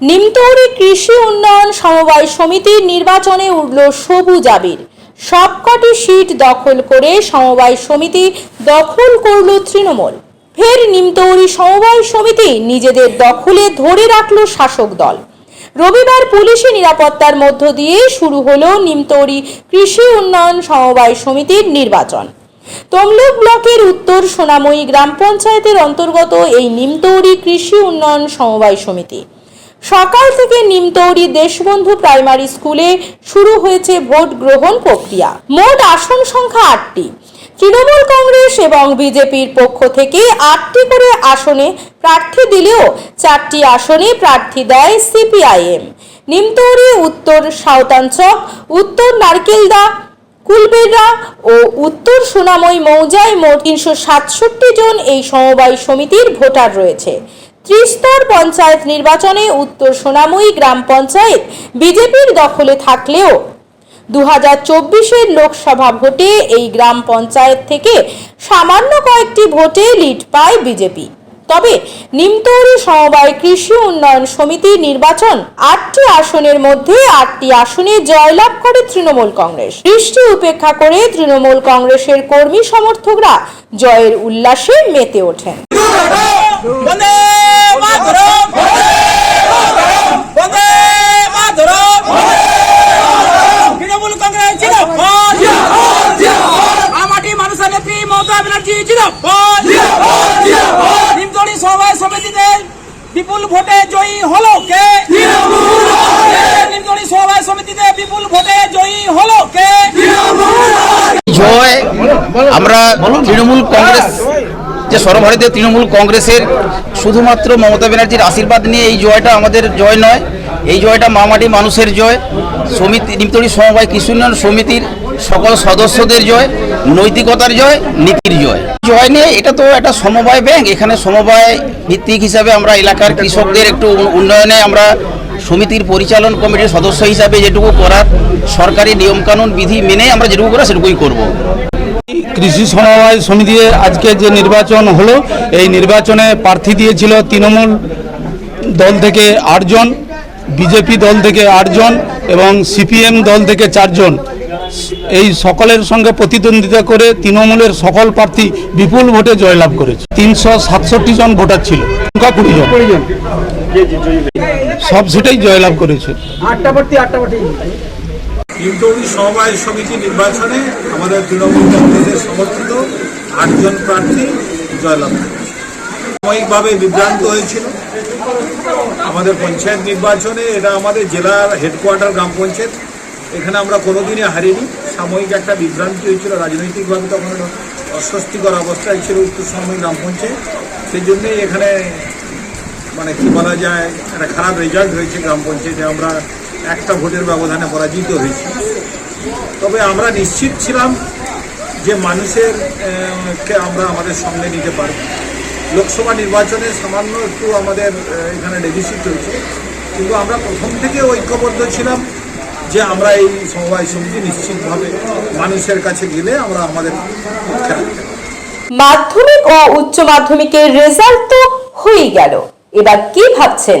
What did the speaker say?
নিমতৌরি কৃষি উন্নয়ন সমবায় সমিতির নির্বাচনে উঠল সবুজ আবির। সবকটি সিট দখল করে সমবায় সমিতি দখল করল তৃণমূল। ফের নিমতৌরি সমবায় সমিতি নিজেদের দখলে ধরে রাখল শাসক দল। রবিবার পুলিশি নিরাপত্তার মধ্য দিয়ে শুরু হলো নিমতৌরি কৃষি উন্নয়ন সমবায় সমিতির নির্বাচন। তমলুক ব্লকের উত্তর সোনাময়ী গ্রাম পঞ্চায়েতের অন্তর্গত এই নিমতৌরি কৃষি উন্নয়ন সমবায় সমিতি। সকাল থেকে নিমতৌরি দেশবন্ধু প্রাইমারি স্কুলে শুরু হয়েছে ভোট গ্রহণ প্রক্রিয়া। মোট আসন সংখ্যা আটটি। তৃণমূল কংগ্রেস এবং বিজেপির পক্ষ থেকে আটটি করে আসনে প্রার্থী দিলেও চারটি আসনে প্রার্থী দেয় সিপিআইএম। নিমতৌরি উত্তর সাঁওতাঞ্চক উত্তর নারকেলদা, কুলবেড়া ও উত্তর সোনাময় মৌজায় মোট তিনশো সাতষট্টি জন এই সমবায় সমিতির ভোটার রয়েছে। ত্রিস্তর পঞ্চায়েত নির্বাচনে উত্তর সোনাময়ী গ্রাম পঞ্চায়েত বিজেপির দখলে থাকলেও দু হাজার চব্বিশের লোকসভা ভোটে এই গ্রাম পঞ্চায়েত থেকে সামান্য কয়েকটি ভোটে লিড পায় বিজেপি। তবে নিমতৌরি সমবায় কৃষি উন্নয়ন সমিতি নির্বাচন আটটি আসনের মধ্যে আটটি আসনে জয়লাভ করে তৃণমূল কংগ্রেস। বৃষ্টি উপেক্ষা করে তৃণমূল কংগ্রেসের কর্মী সমর্থকরা জয়ের উল্লাসে মেতে ওঠেন। বন্দে মাতরম। বন্দে মাতরম। তৃণমূল কংগ্রেস ছিল আমাটি মানুষের নেত্রী মমতা ব্যানার্জি ছিল নিমতলি সমবায় সমিতিতে বিপুল ভোটে জয়ী হলো কে? নিমতলি সমবায় সমিতিতে বিপুল ভোটে জয়ী হলো কে? জয়। আমরা তৃণমূল কংগ্রেস যে সর্বভারতীয় তৃণমূল কংগ্রেসের শুধুমাত্র মমতা ব্যানার্জির আশীর্বাদ নিয়ে এই জয়টা আমাদের জয় নয়। এই জয়টা মামাটি মানুষের জয়, সমিতি, নিমতলী সমবায় কৃষি উন্নয়ন সমিতির সকল সদস্যদের জয়, নৈতিকতার জয়, নীতির জয়। জয় নিয়ে এটা তো একটা সমবায় ব্যাংক। এখানে সমবায় ভিত্তিক হিসাবে আমরা এলাকার কৃষকদের একটু উন্নয়নে আমরা সমিতির পরিচালন কমিটির সদস্য হিসাবে যেটুকু করার সরকারি নিয়মকানুন, বিধি মেনে আমরা যেটুকু করা সেটুকুই করব। কৃষি সমবায় সমিতি আজকে যে নির্বাচন হলো এই নির্বাচনে প্রার্থী দিয়েছিল তৃণমূল দল থেকে আটজন বিজেপি দল থেকে আটজন এবং সিপিএম দল থেকে চারজন। এই সকলের সঙ্গে প্রতিদ্বন্দ্বিতা করে তৃণমূলের সকল প্রার্থী বিপুল ভোটে জয়লাভ করেছে। তিনশো সাতষট্টি জন ভোটার ছিল কুড়ি জন। সব সিটেই জয়লাভ করেছে। নিমতৌরি সমবায় সমিতি নির্বাচনে আমাদের তৃণমূল কংগ্রেসের সমর্থিত আটজন প্রার্থী জয়লাভ সাময়িকভাবে বিভ্রান্ত হয়েছিল। আমাদের পঞ্চায়েত নির্বাচনে এটা আমাদের জেলার হেডকোয়ার্টার গ্রাম পঞ্চায়েত। এখানে আমরা কোনোদিনই হারিনি। সাময়িক একটা বিভ্রান্তি হয়েছিল। রাজনৈতিকভাবে তখন অস্বস্তিকর অবস্থায় ছিল উত্তর সাময়িক গ্রাম পঞ্চায়েত। সেই জন্যই এখানে মানে কি বলা যায়, একটা খারাপ রেজাল্ট হয়েছে গ্রাম পঞ্চায়েতে। আমরা একটা ভোটের ব্যবধানে পরাজিত হয়েছি। তবে আমরা নিশ্চিত ছিলাম যে মানুষের কে আমরা আমাদের সঙ্গে নিতে পারব। লোকসভা নির্বাচনে সামান্য একটু আমাদের এখানে ডেফিসিট হয়েছে। কিন্তু আমরা প্রথম থেকে ঐক্যবদ্ধ ছিলাম যে আমরা এই সমবায় সমিতি নিশ্চিতভাবে মানুষের কাছে গেলে আমরা আমাদের পক্ষে রাখতে মাধ্যমিক ও উচ্চ মাধ্যমিকের রেজাল্ট তো হয়েই গেল। এবার কি ভাবছেন?